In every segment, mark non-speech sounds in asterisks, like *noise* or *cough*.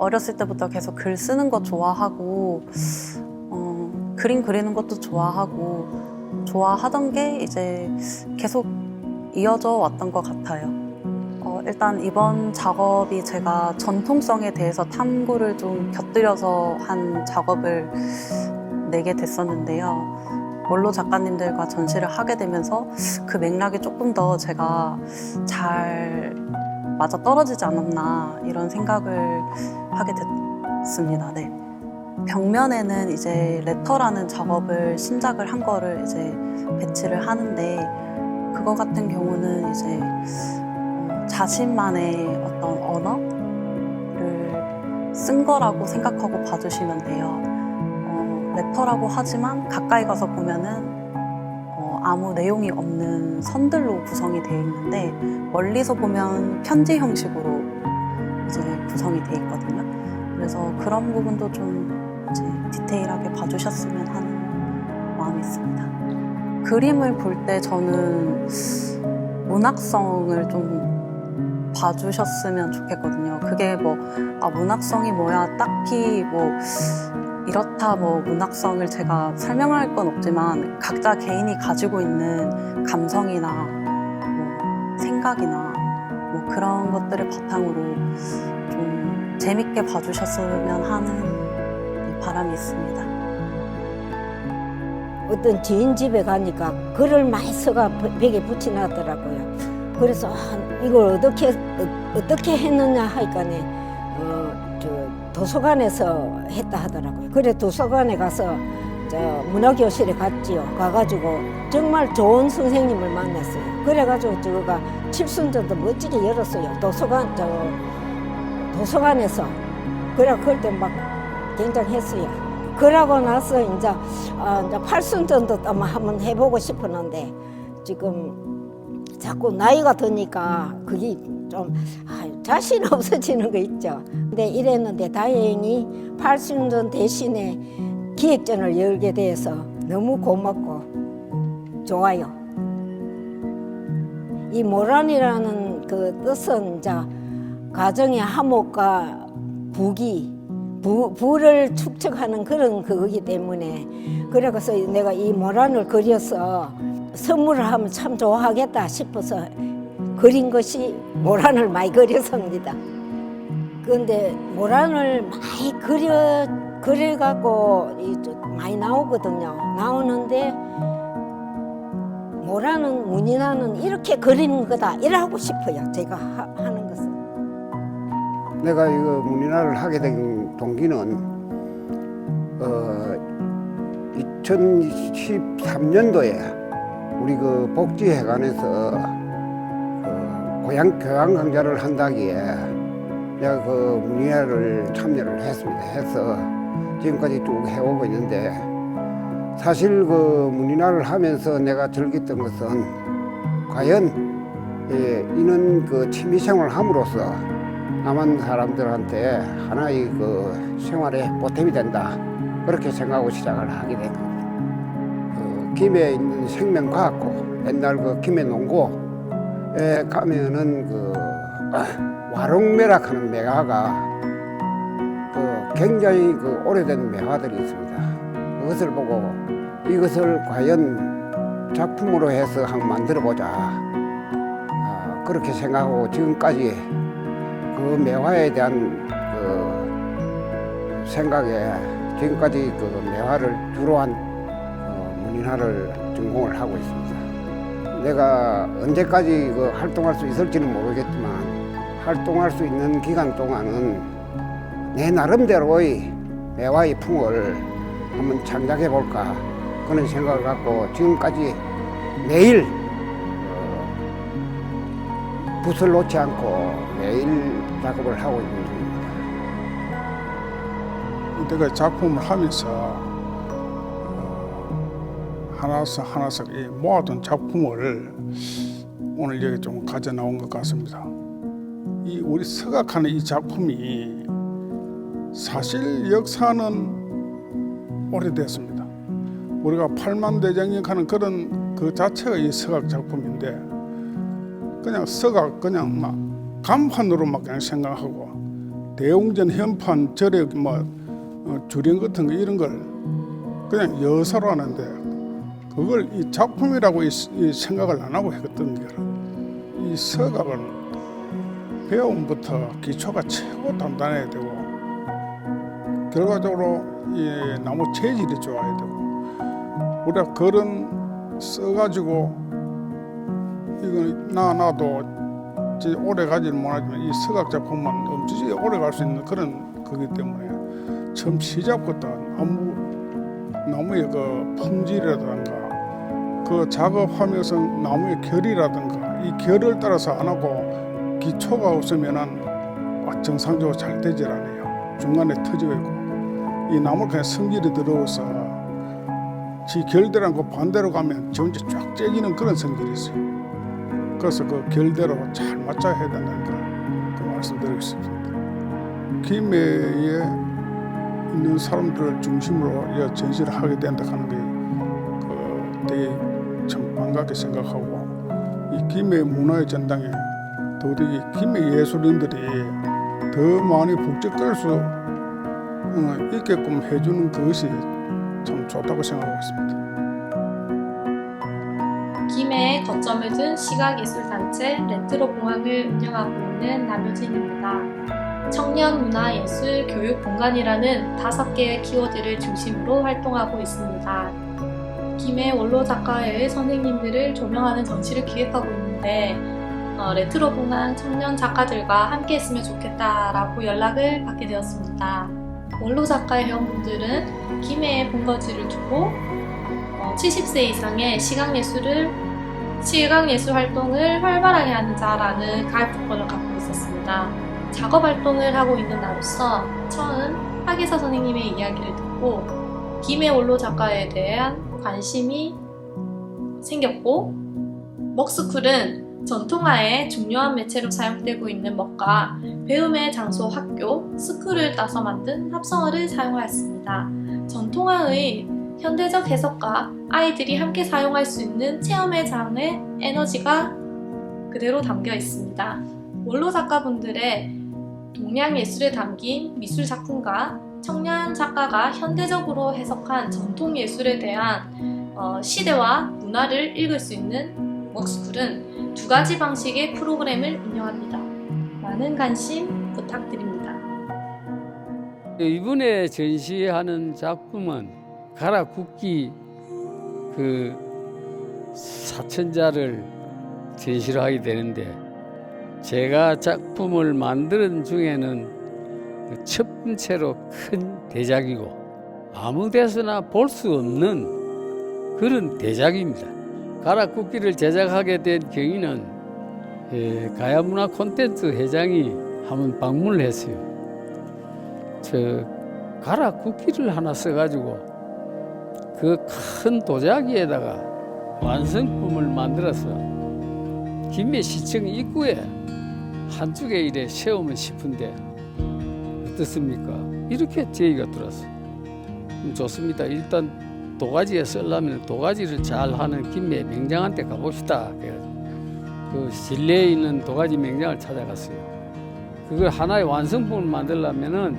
어, 어렸을 때부터 계속 글 쓰는 거 좋아하고, 어, 그림 그리는 것도 좋아하고, 좋아하던 게 이제 계속 이어져 왔던 것 같아요. 어, 일단 이번 작업이 제가 전통성에 대해서 탐구를 좀 곁들여서 한 작업을 내게 됐었는데요. 원로 작가님들과 전시를 하게 되면서 그 맥락이 조금 더 제가 잘 맞아 떨어지지 않았나 이런 생각을 하게 됐습니다. 네. 벽면에는 이제 레터라는 작업을 신작을 한 거를 이제 배치를 하는데 그거 같은 경우는 이제 어, 자신만의 어떤 언어를 쓴 거라고 생각하고 봐주시면 돼요. 어, 레터라고 하지만 가까이 가서 보면은 어, 아무 내용이 없는 선들로 구성이 되어 있는데 멀리서 보면 편지 형식으로 이제 구성이 되어 있거든요. 그래서 그런 부분도 좀 이제 디테일하게 봐주셨으면 하는 마음이 있습니다. 그림을 볼 때 저는 문학성을 좀 봐주셨으면 좋겠거든요. 그게 뭐, 아, 문학성이 뭐야, 딱히 뭐, 이렇다 뭐 문학성을 제가 설명할 건 없지만 각자 개인이 가지고 있는 감성이나 뭐 생각이나 뭐 그런 것들을 바탕으로 좀 재밌게 봐주셨으면 하는 바람이 있습니다. 어떤 지인 집에 가니까 글을 많이 써가 벽에 붙여놨더라고요. 그래서 아, 이걸 어떻게 어, 어떻게 했느냐 하니까네 도서관에서 했다 하더라고요. 그래 도서관에 가서 저 문화교실에 갔지요. 가가지고 정말 좋은 선생님을 만났어요. 그래가지고 저가 칠순전도 멋지게 열었어요. 도서관 저 도서관에서 그래 그럴 때 막 굉장했어요. 그러고 나서 이제 아, 이제 팔순전도 아마 한번 해보고 싶었는데 지금 자꾸 나이가 드니까 그게 좀 아, 자신 없어지는 거 있죠. 근데 이랬는데 다행히 팔순전 대신에 기획전을 열게 돼서 너무 고맙고 좋아요. 이 모란이라는 그 뜻은 이제 가정의 화목과 부기 부, 부를 축적하는 그런 그거기 때문에 그래서 내가 이 모란을 그려서 선물을 하면 참 좋아하겠다 싶어서 그린 것이 모란을 많이 그렸습니다. 그런데 모란을 많이 그려 그려갖고 많이 나오거든요. 나오는데 모란은 문이나는 이렇게 그리는 거다 이러고 싶어요. 제가 하, 하는 것은. 내가 이거 문인화를 하게 된 동기는 어 2013년도에 우리 그 복지회관에서 그 고향 교양 강좌를 한다기에 내가 그 문인화를 참여를 했습니다. 해서 지금까지 쭉 해오고 있는데 사실 그 문인화를 하면서 내가 즐겼던 것은 과연 예, 이는 그 취미생활을 함으로써 남한 사람들한테 하나의 그 생활에 보탬이 된다 그렇게 생각하고 시작을 하게 된 겁니다. 그 김해 있는 생명과학고 옛날 그 김해 농고 에 가면은 그 아, 와롱매락하는 매화가 그 굉장히 그 오래된 매화들이 있습니다. 그것을 보고 이것을 과연 작품으로 해서 한번 만들어 보자 아, 그렇게 생각하고 지금까지 그 매화에 대한 그 생각에 지금까지 그 매화를 주로 한 어, 문인화를 전공을 하고 있습니다. 내가 언제까지 그 활동할 수 있을지는 모르겠지만 활동할 수 있는 기간 동안은 내 나름대로의 매화의 풍을 한번 창작해 볼까 그런 생각을 갖고 지금까지 매일 어, 붓을 놓지 않고 매일 작업을 하고 있는 중입니다. 내가 작품을 하면서 어, 하나씩 하나씩 이 모아둔 작품을 오늘 여기 좀 가져 나온 것 같습니다. 이 우리 서각하는 이 작품이 사실 역사는 오래됐습니다. 우리가 팔만 대장경하는 그런 그 자체가 이 서각 작품인데 그냥 서각 그냥 막 간판으로만 그냥 생각하고 대웅전 현판 절에 뭐 어, 주령 같은 거 이런 걸 그냥 여사로 하는데 그걸 이 작품이라고 이, 이 생각을 안 하고 했던 게이 서각은 배움부터 기초가 최고 단단해야 되고 결과적으로 이 나무 재질이 좋아야 되고 우리가 글은 써가지고 이거 나 나도 이제 오래 가지는 못하지만 이 서각 작품은 엄청 오래 갈 수 있는 그런 거기 때문에 처음 시작부터 나무 나무의 그 품질이라든가 그 작업하면서 나무의 결이라든가 이 결을 따라서 안 하고 기초가 없으면은 아, 정상적으로 잘 되질 않아요. 중간에 터져 있고 이 나무 그냥 성질이 들어서 지 결대랑 그 반대로 가면 저 혼자 쫙 째기는 그런 성질이 있어요. 그래서 그 결대로 잘 맞춰야 된다는 걸그 말씀드리고 싶습니다. 김해에 있는 사람들을 중심으로 이 전시를 하게 된다 하는 게 그 되게 참 반갑게 생각하고 이 김해 문화의 전당에 더욱이 김해 예술인들이 더 많이 북적될 수 어, 있게끔 해주는 그것이 참 좋다고 생각하고 있습니다. 김해에 거점을 둔 시각예술단체 레트로공항을 운영하고 있는 남효진입니다. 청년 문화 예술 교육 공간이라는 다섯 개의 키워드를 중심으로 활동하고 있습니다. 김해 원로 작가회의 선생님들을 조명하는 전시를 기획하고 있는데 어, 레트로 공항 청년 작가들과 함께 했으면 좋겠다라고 연락을 받게 되었습니다. 원로 작가 회원분들은 김해에 본거지를 두고 어, 70세 이상의 시각예술을 시각예술 활동을 활발하게 하는 자라는 가입 조건을 갖고 있었습니다. 작업 활동을 하고 있는 나로서 처음 하계사 선생님의 이야기를 듣고 김해 원로 작가에 대한 관심이 생겼고 먹스쿨은 전통화의 중요한 매체로 사용되고 있는 먹과 배움의 장소 학교, 스쿨을 따서 만든 합성어를 사용하였습니다. 전통화의 현대적 해석과 아이들이 함께 사용할 수 있는 체험의 장의 에너지가 그대로 담겨 있습니다. 원로 작가분들의 동양 예술에 담긴 미술 작품과 청년 작가가 현대적으로 해석한 전통 예술에 대한 어, 시대와 문화를 읽을 수 있는 먹스쿨은 두 가지 방식의 프로그램을 운영합니다. 많은 관심 부탁드립니다. 이번에 전시하는 작품은 가라 국기 그 사천자를 전시를 하게 되는데 제가 작품을 만드는 중에는 그 첫 번째로 큰 대작이고 아무 데서나 볼 수 없는 그런 대작입니다. 가라 국기를 제작하게 된 경위는 예, 가야문화 콘텐츠 회장이 한번 방문을 했어요. 저 가라 국기를 하나 써가지고 그 큰 도자기에다가 완성품을 만들어서 김해 시청 입구에 한쪽에 이래 세우면 싶은데 어떻습니까? 이렇게 제의가 들었어. 음, 좋습니다. 일단 도가지에 쓰려면 도가지를 잘 하는 김해 맹장한테 가봅시다. 그 실내에 있는 도가지 맹장을 찾아갔어요. 그걸 하나의 완성품을 만들려면은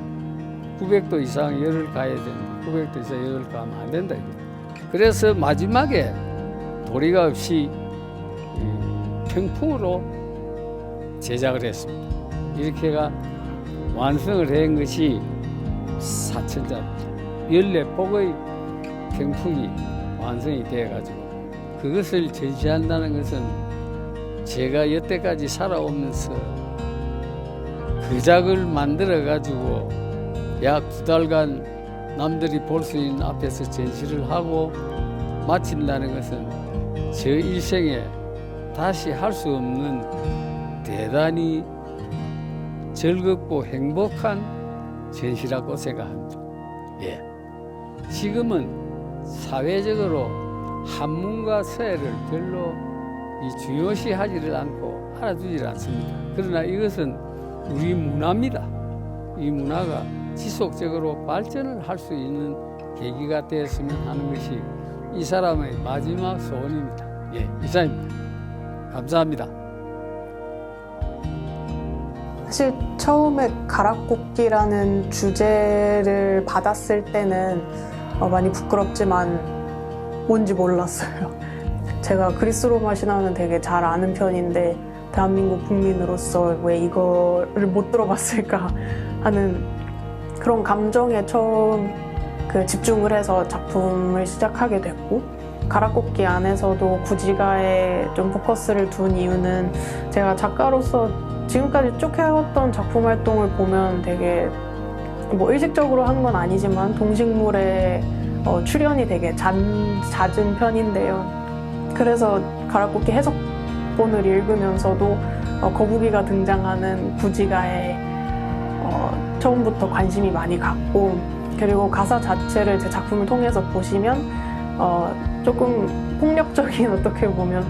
900도 이상 열을 가야 되는데 900도 이상 열을 가면 안 된다. 그래서 마지막에 도리가 없이 이 평풍으로 제작을 했습니다. 이렇게가 완성을 한 것이 사천자 14폭의 평풍이 완성이 되어가지고 그것을 전시한다는 것은 제가 여태까지 살아오면서 그 작을 만들어 가지고 약 두 달간 남들이 볼 수 있는 앞에서 전시를 하고 마친다는 것은 저 일생에 다시 할 수 없는 대단히 즐겁고 행복한 전시라고 생각합니다. 예. 지금은 사회적으로 한문과 서예를 별로 이 중요시하지를 않고 알아두질 않습니다. 그러나 이것은 우리 문화입니다. 이 문화가 지속적으로 발전을 할 수 있는 계기가 되었으면 하는 것이 이 사람의 마지막 소원입니다. 예, 이상입니다. 감사합니다. 사실 처음에 가락국기라는 주제를 받았을 때는 어, 많이 부끄럽지만 뭔지 몰랐어요. *laughs* 제가 그리스 로마 신화는 되게 잘 아는 편인데 대한민국 국민으로서 왜 이거를 못 들어봤을까 *laughs* 하는 그런 감정에 처음 그 집중을 해서 작품을 시작하게 됐고 가락국기 안에서도 구지가에 좀 포커스를 둔 이유는 제가 작가로서 지금까지 쭉 해왔던 작품 활동을 보면 되게 뭐 의식적으로 한 건 아니지만 동식물에 어, 출연이 되게 잦, 잦은 편인데요. 그래서 가락국기 해석본을 읽으면서도 어, 거북이가 등장하는 구지가에 어, 처음부터 관심이 많이 갔고 그리고 가사 자체를 제 작품을 통해서 보시면 어, 조금 폭력적인 *laughs* 어떻게 보면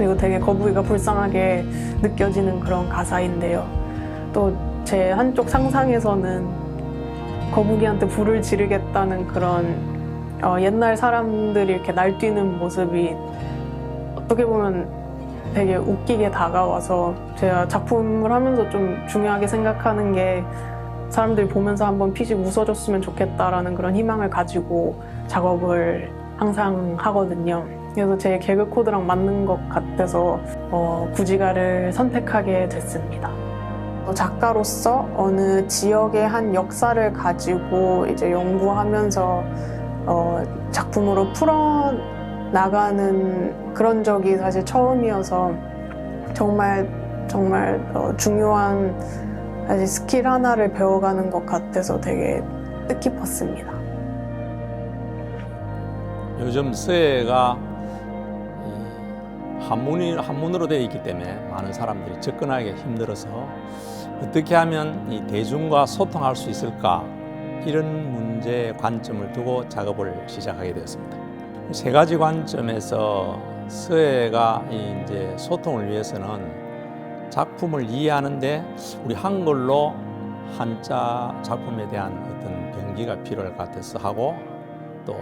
그리고 되게 거북이가 불쌍하게 느껴지는 그런 가사인데요. 또 제 한쪽 상상에서는 거북이한테 불을 지르겠다는 그런 어, 옛날 사람들이 이렇게 날뛰는 모습이 어떻게 보면 되게 웃기게 다가와서 제가 작품을 하면서 좀 중요하게 생각하는 게 사람들이 보면서 한번 피식 웃어줬으면 좋겠다라는 그런 희망을 가지고 작업을 항상 하거든요. 그래서 제 개그 코드랑 맞는 것 같아서 어, 구지가를 선택하게 됐습니다. 어, 작가로서 어느 지역의 한 역사를 가지고 이제 연구하면서 어, 작품으로 풀어 나가는 그런 적이 사실 처음이어서 정말 정말 어, 중요한 사실 스킬 하나를 배워가는 것 같아서 되게 뜻깊었습니다. 요즘 이 한문이 한문으로 되어 있기 때문에 많은 사람들이 접근하기 힘들어서 어떻게 하면 이 대중과 소통할 수 있을까 이런 문제 관점을 두고 작업을 시작하게 되었습니다. 세 가지 관점에서 서예가 이 이제 소통을 위해서는 작품을 이해하는데 우리 한글로 한자 작품에 대한 어떤 병기가 필요할 것 같아서 하고 또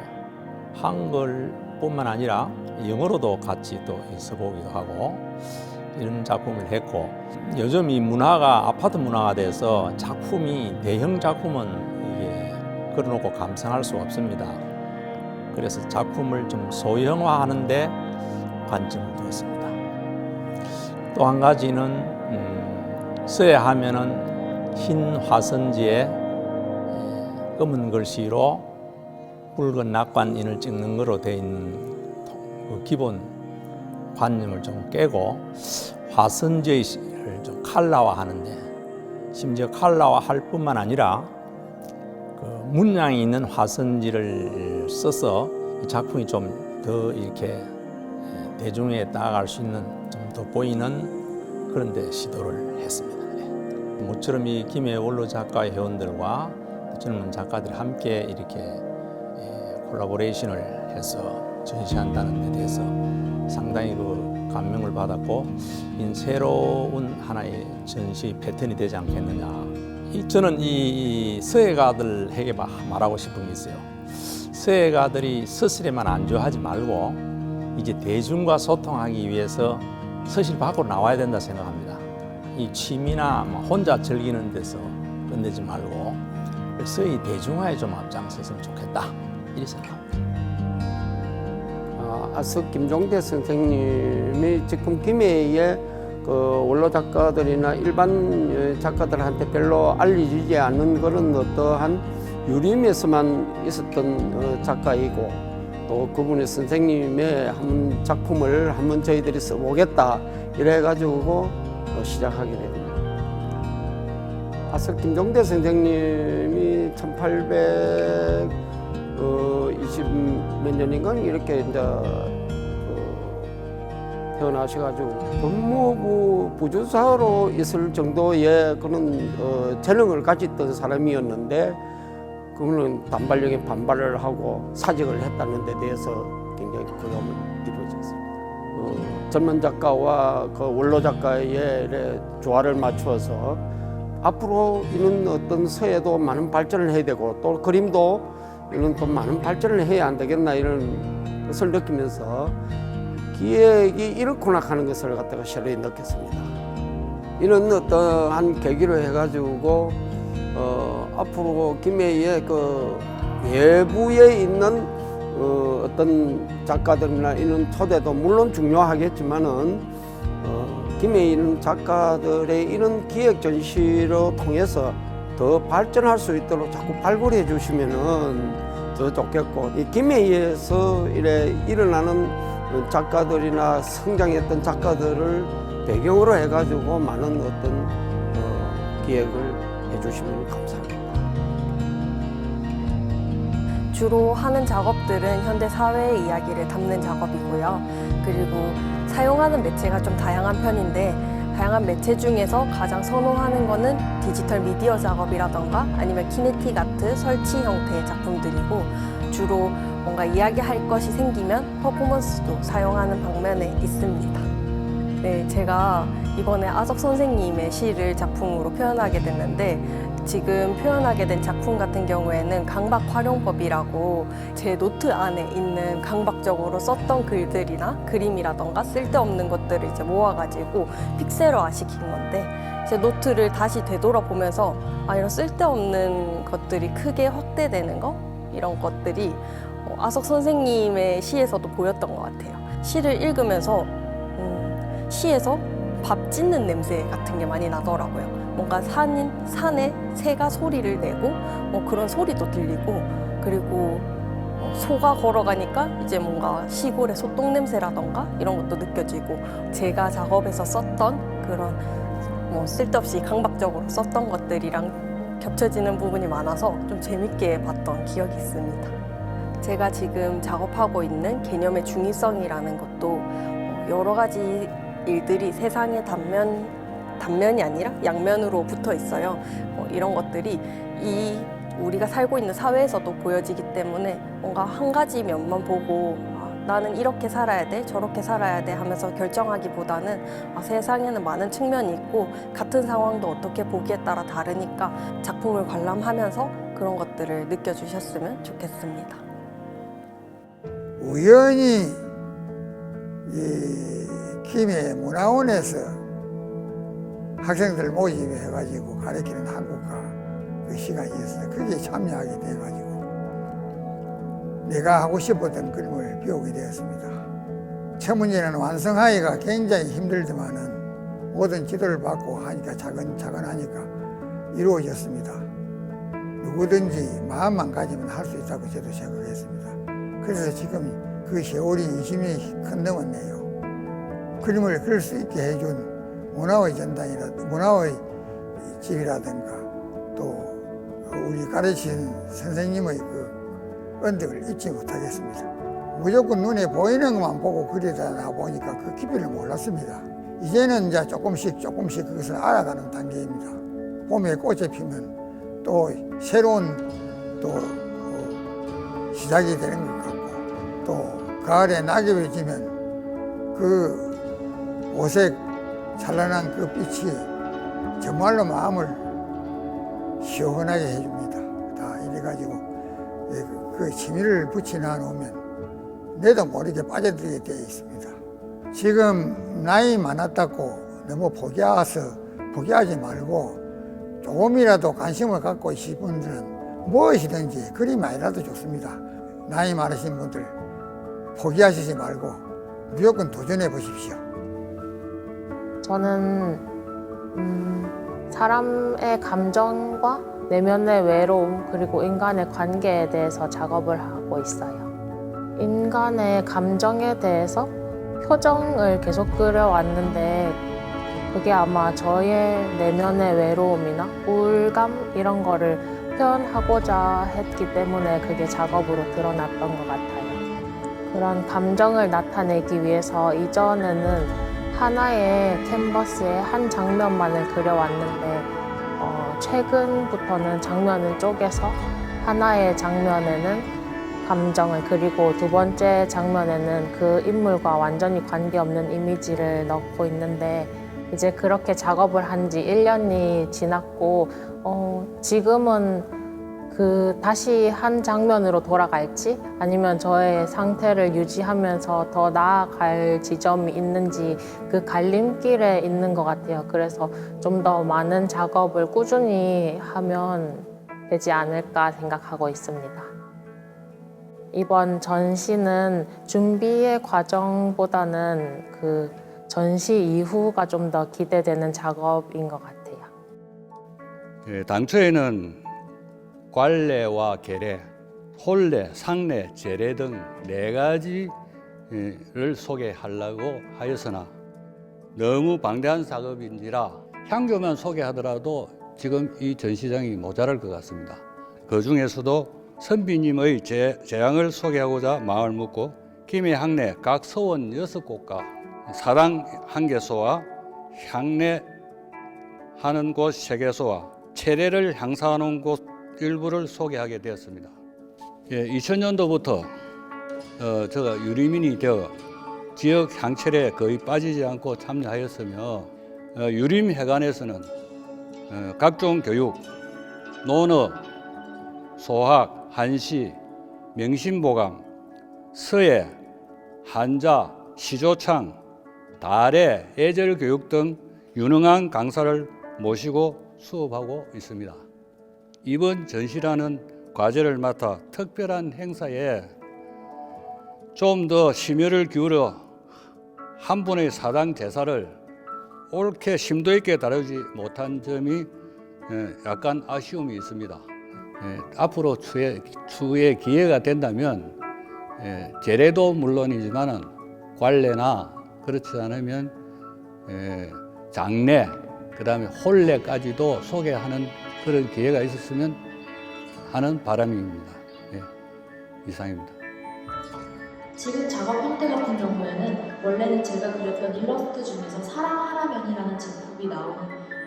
한글 뿐만 아니라 영어로도 같이 또 써보기도 하고 이런 작품을 했고 요즘 이 문화가 아파트 문화가 돼서 작품이 대형 작품은 이게 걸어놓고 감상할 수가 없습니다. 그래서 작품을 좀 소형화하는데 관점을 두었습니다. 또 한 가지는 음, 써야 하면은 흰 화선지에 검은 글씨로 붉은 낙관인을 찍는 거로 되어 있는 그 기본 관념을 좀 깨고 화선지를 좀 칼라화하는데 심지어 칼라화할 뿐만 아니라 그 문양이 있는 화선지를 써서 이 작품이 좀 더 이렇게 대중에 다가갈 수 있는 좀 더 보이는 그런 데 시도를 했습니다. 예. 모처럼 이 김해 원로 작가 회원들과 젊은 작가들이 함께 이렇게 예, 콜라보레이션을 해서 전시한다는 데 대해서 상당히 그 감명을 받았고 이 새로운 하나의 전시 패턴이 되지 않겠느냐. 이 저는 이 서예가들 에게 마- 말하고 싶은 게 있어요. 서예가들이 스스로만 안주하지 말고 이제 대중과 소통하기 위해서 서실 밖으로 나와야 된다 생각합니다. 이 취미나 뭐 혼자 즐기는 데서 끝내지 말고 서희 대중화에 좀 앞장섰으면 좋겠다 생각합니다. 아, 아스 김종대 선생님이 지금 김해의 그 원로 작가들이나 일반 작가들한테 별로 알려지지 않는 그런 어떠한 유림에서만 있었던 어, 작가이고 또 그분의 선생님의 한 작품을 한번 저희들이 써보겠다 이래 가지고 어, 시작하게 됩니다. 아스 김종대 선생님이 1800 어, 20몇 년인가 이렇게 이제 그 태어나셔가지고 법무부 부주사로 있을 정도의 그런 어, 재능을 가졌던 사람이었는데 그분은 단발력에 반발을 하고 사직을 했다는 데 대해서 굉장히 고감을 이루어졌습니다. 어, 젊은 작가와 그 원로 작가의 조화를 맞추어서 앞으로 이런 어떤 서예도 많은 발전을 해야 되고 또 그림도 이런 또 많은 발전을 해야 안 되겠나 이런 것을 느끼면서 기획이 이렇구나 하는 것을 갖다가 새로 느꼈습니다. 이런 어떠한 계기로 해가지고 어, 앞으로 김해의 그 외부에 있는 어, 어떤 작가들이나 이런 초대도 물론 중요하겠지만은 어, 김해에 있는 작가들의 이런 기획 전시로 통해서 더 발전할 수 있도록 자꾸 발굴해 주시면은 더 좋겠고 이 김해에서 이래 일어나는 작가들이나 성장했던 작가들을 배경으로 해가지고 많은 어떤 어, 기획을 해주시면 감사합니다. 주로 하는 작업들은 현대 사회의 이야기를 담는 작업이고요. 그리고 사용하는 매체가 좀 다양한 편인데 다양한 매체 중에서 가장 선호하는 거는 디지털 미디어 작업이라던가 아니면 키네틱 아트, 설치 형태의 작품들이고 주로 뭔가 이야기할 것이 생기면 퍼포먼스도 사용하는 방면에 있습니다. 네, 제가 이번에 아적 선생님의 시를 작품으로 표현하게 됐는데 지금 표현하게 된 작품 같은 경우에는 강박 활용법이라고 제 노트 안에 있는 강박적으로 썼던 글들이나 그림이라던가 쓸데없는 것들을 이제 모아가지고 픽셀화 시킨 건데 제 노트를 다시 되돌아보면서 아 이런 쓸데없는 것들이 크게 확대되는 거 이런 것들이 어, 아석 선생님의 시에서도 보였던 것 같아요. 시를 읽으면서 음, 시에서 밥 짓는 냄새 같은 게 많이 나더라고요. 뭔가 산, 산에 새가 소리를 내고 뭐 그런 소리도 들리고 그리고 어, 소가 걸어가니까 이제 뭔가 시골의 소똥 냄새라던가 이런 것도 느껴지고 제가 작업에서 썼던 그런 뭐 쓸데없이 강박적으로 썼던 것들이랑 겹쳐지는 부분이 많아서 좀 재밌게 봤던 기억이 있습니다. 제가 지금 작업하고 있는 개념의 중의성이라는 것도 어, 여러 가지 일들이 세상의 단면 단면이 아니라 양면으로 붙어 있어요. 뭐 이런 것들이 이 우리가 살고 있는 사회에서도 보여지기 때문에 뭔가 한 가지 면만 보고 아, 나는 이렇게 살아야 돼, 저렇게 살아야 돼 하면서 결정하기보다는 아, 세상에는 많은 측면이 있고 같은 상황도 어떻게 보기에 따라 다르니까 작품을 관람하면서 그런 것들을 느껴주셨으면 좋겠습니다. 우연히 이 김해 문화원에서 학생들 모집 해가지고 가르치는 한국가 그 시간이 있어요. 거기에 참여하게 돼가지고 내가 하고 싶었던 그림을 배우게 되었습니다. 첫 문제는 완성하기가 굉장히 힘들지만은 모든 지도를 받고 하니까 차근차근 하니까 이루어졌습니다. 누구든지 마음만 가지면 할 수 있다고 저도 생각했습니다. 그래서 지금 그 세월이 20년이 큰 넘었네요. 그림을 그릴 수 있게 해준 문화의 전당이라 문화의 집이라든가 또 우리 가르친 선생님의 그 은덕을 잊지 못하겠습니다. 무조건 눈에 보이는 것만 보고 그리다 보니까 그 깊이를 몰랐습니다. 이제는 이제 조금씩 조금씩 그것을 알아가는 단계입니다. 봄에 꽃이 피면 또 새로운 또 어, 시작이 되는 것 같고 또 가을에 낙엽이 지면 그 오색 찬란한 그 빛이 정말로 마음을 시원하게 해줍니다. 다 이래가지고 예, 그- 그 취미를 붙여놔 놓으면 내도 모르게 빠져들게 되어 있습니다. 지금 나이 많았다고 너무 포기해서 포기하지 말고 조금이라도 관심을 갖고 있으신 분들은 무엇이든지 그림 아니라도 좋습니다. 나이 많으신 분들 포기하시지 말고 무조건 도전해 보십시오. 저는 음, 사람의 감정과 내면의 외로움 그리고 인간의 관계에 대해서 작업을 하고 있어요. 인간의 감정에 대해서 표정을 계속 그려왔는데 그게 아마 저의 내면의 외로움이나 우울감 이런 거를 표현하고자 했기 때문에 그게 작업으로 드러났던 것 같아요. 그런 감정을 나타내기 위해서 이전에는 하나의 캔버스에 한 장면만을 그려왔는데 어, 최근부터는 장면을 쪼개서 하나의 장면에는 감정을 그리고 두 번째 장면에는 그 인물과 완전히 관계없는 이미지를 넣고 있는데 이제 그렇게 작업을 한 지 1년이 지났고 어, 지금은 그 다시 한 장면으로 돌아갈지 아니면 저의 상태를 유지하면서 더 나아갈 지점이 있는지 그 갈림길에 있는 것 같아요. 그래서 좀 더 많은 작업을 꾸준히 하면 되지 않을까 생각하고 있습니다. 이번 전시는 준비의 과정보다는 그 전시 이후가 좀 더 기대되는 작업인 것 같아요. 예, 당초에는 관례와 계례, 혼례, 상례, 제례 등 네 가지를 소개하려고 하였으나 너무 방대한 작업인지라 향교만 소개하더라도 지금 이 전시장이 모자랄 것 같습니다. 그 중에서도 선비님의 제, 재앙을 소개하고자 마음을 먹고 김해 항내 각 서원 여섯 곳과 사당 한 개소와 향내 하는 곳 세 개소와 체례를 향상하는 곳 일부를 소개하게 되었습니다. 예, 2000년도부터 어, 제가 유리민이 되어 지역 향철에 거의 빠지지 않고 참여하였으며 어, 유림회관에서는 어, 각종 교육, 논어, 소학, 한시, 명심보감, 서예, 한자, 시조창, 달의 예절 교육 등 유능한 강사를 모시고 수업하고 있습니다. 이번 전시라는 과제를 맡아 특별한 행사에 좀 더 심혈을 기울여 한 분의 사당 대사를 옳게 심도 있게 다루지 못한 점이 예, 약간 아쉬움이 있습니다. 예, 앞으로 추에, 추에 기회가 된다면 예, 제례도 물론이지만은 관례나 그렇지 않으면 예, 장례 그 다음에 혼례까지도 소개하는 그런 기회가 있었으면 하는 바람입니다. 예, 이상입니다. 지금 작업 형태 같은 경우에는 원래는 제가 그렸던 일러스트 중에서 사랑하라면이라는 제품이 나오는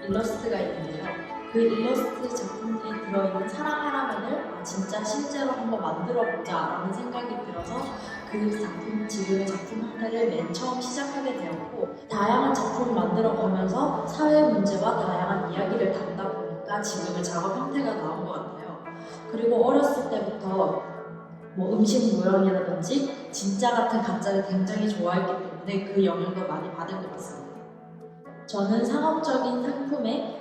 일러스트가 있는데요. 그 일러스트 작품에 들어있는 사랑하라면을 아, 진짜 실제로 한번 만들어보자 라는 생각이 들어서 그 작품, 지금의 작품 형태를 맨 처음 시작하게 되었고 다양한 작품을 만들어가면서 사회 문제와 다양한 이야기를 담다 보니까 지금의 작업 형태가 나온 것 같아요. 그리고 어렸을 때부터 뭐 음식 모형이라든지 진짜 같은 가짜를 굉장히 좋아했기 때문에 그 영향도 많이 받은 것 같습니다. 저는 상업적인 상품에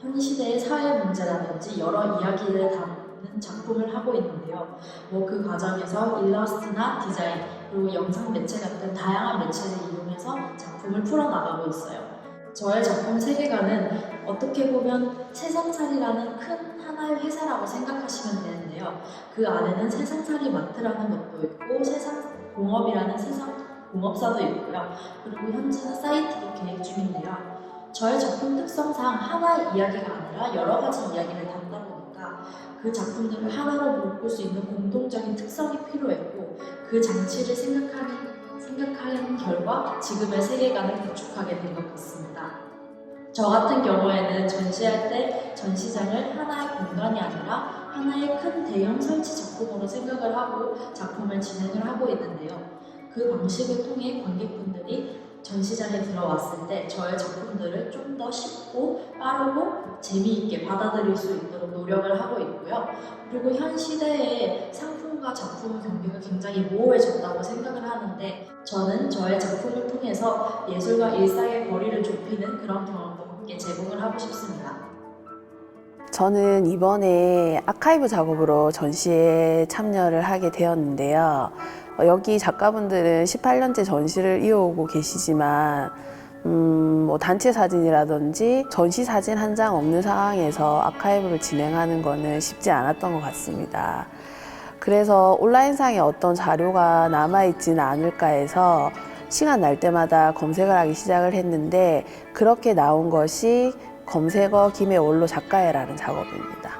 현 시대의 사회 문제라든지 여러 이야기를 담는 작품을 하고 있는데요. 뭐 그 과정에서 일러스트나 디자인 그리고 영상 매체 같은 다양한 매체를 이용해서 작품을 풀어나가고 있어요. 저의 작품 세계관은 어떻게 보면 세상살이라는 큰 하나의 회사라고 생각하시면 되는데요. 그 안에는 세상살이 마트라는 것도 있고 세상 공업이라는 세상 공업사도 있고요. 그리고 현재는 사이트도 계획 중인데요. 저의 작품 특성상 하나의 이야기가 아니라 여러 가지 이야기를 담다 보니까 그 작품들을 하나로 묶을 수 있는 공통적인 특성이 필요했고 그 장치를 생각하는 생각하는 결과 지금의 세계관을 구축하게 된 것 같습니다. 저 같은 경우에는 전시할 때 전시장을 하나의 공간이 아니라 하나의 큰 대형 설치 작품으로 생각을 하고 작품을 진행을 하고 있는데요. 그 방식을 통해 관객분들이 전시장에 들어왔을 때 저의 작품들을 좀 더 쉽고 빠르고 재미있게 받아들일 수 있도록 노력을 하고 있고요. 그리고 현 시대에 상품과 작품의 경계가 굉장히 모호해졌다고 생각을 하는데 저는 저의 작품을 통해서 예술과 일상의 거리를 좁히는 그런 경험도 함께 제공을 하고 싶습니다. 저는 이번에 아카이브 작업으로 전시에 참여를 하게 되었는데요. 어, 여기 작가분들은 18년째 전시를 이어오고 계시지만 음, 뭐 단체 사진이라든지 전시 사진 한 장 없는 상황에서 아카이브를 진행하는 거는 쉽지 않았던 것 같습니다. 그래서 온라인상에 어떤 자료가 남아있지는 않을까 해서 시간 날 때마다 검색을 하기 시작을 했는데 그렇게 나온 것이 검색어 김해 원로 작가회라는 작업입니다.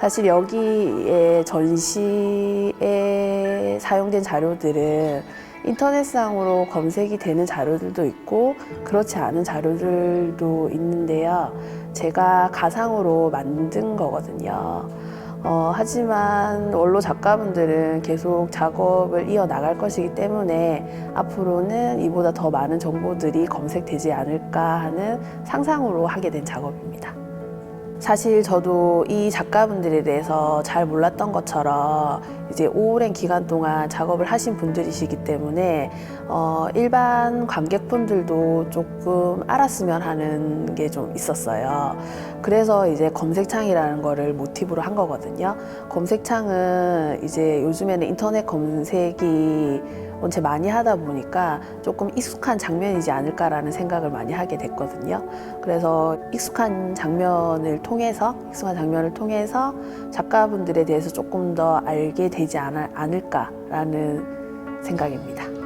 사실 여기에 전시에 사용된 자료들은 인터넷상으로 검색이 되는 자료들도 있고 그렇지 않은 자료들도 있는데요. 제가 가상으로 만든 거거든요. 어, 하지만 원로 작가분들은 계속 작업을 이어나갈 것이기 때문에 앞으로는 이보다 더 많은 정보들이 검색되지 않을까 하는 상상으로 하게 된 작업입니다. 사실 저도 이 작가분들에 대해서 잘 몰랐던 것처럼 이제 오랜 기간 동안 작업을 하신 분들이시기 때문에 어, 일반 관객분들도 조금 알았으면 하는 게 좀 있었어요. 그래서 이제 검색창이라는 거를 모티브로 한 거거든요. 검색창은 이제 요즘에는 인터넷 검색이 원체 많이 하다 보니까 조금 익숙한 장면이지 않을까라는 생각을 많이 하게 됐거든요. 그래서 익숙한 장면을 통해서 익숙한 장면을 통해서 작가분들에 대해서 조금 더 알게 되지 않- 않을까라는 생각입니다.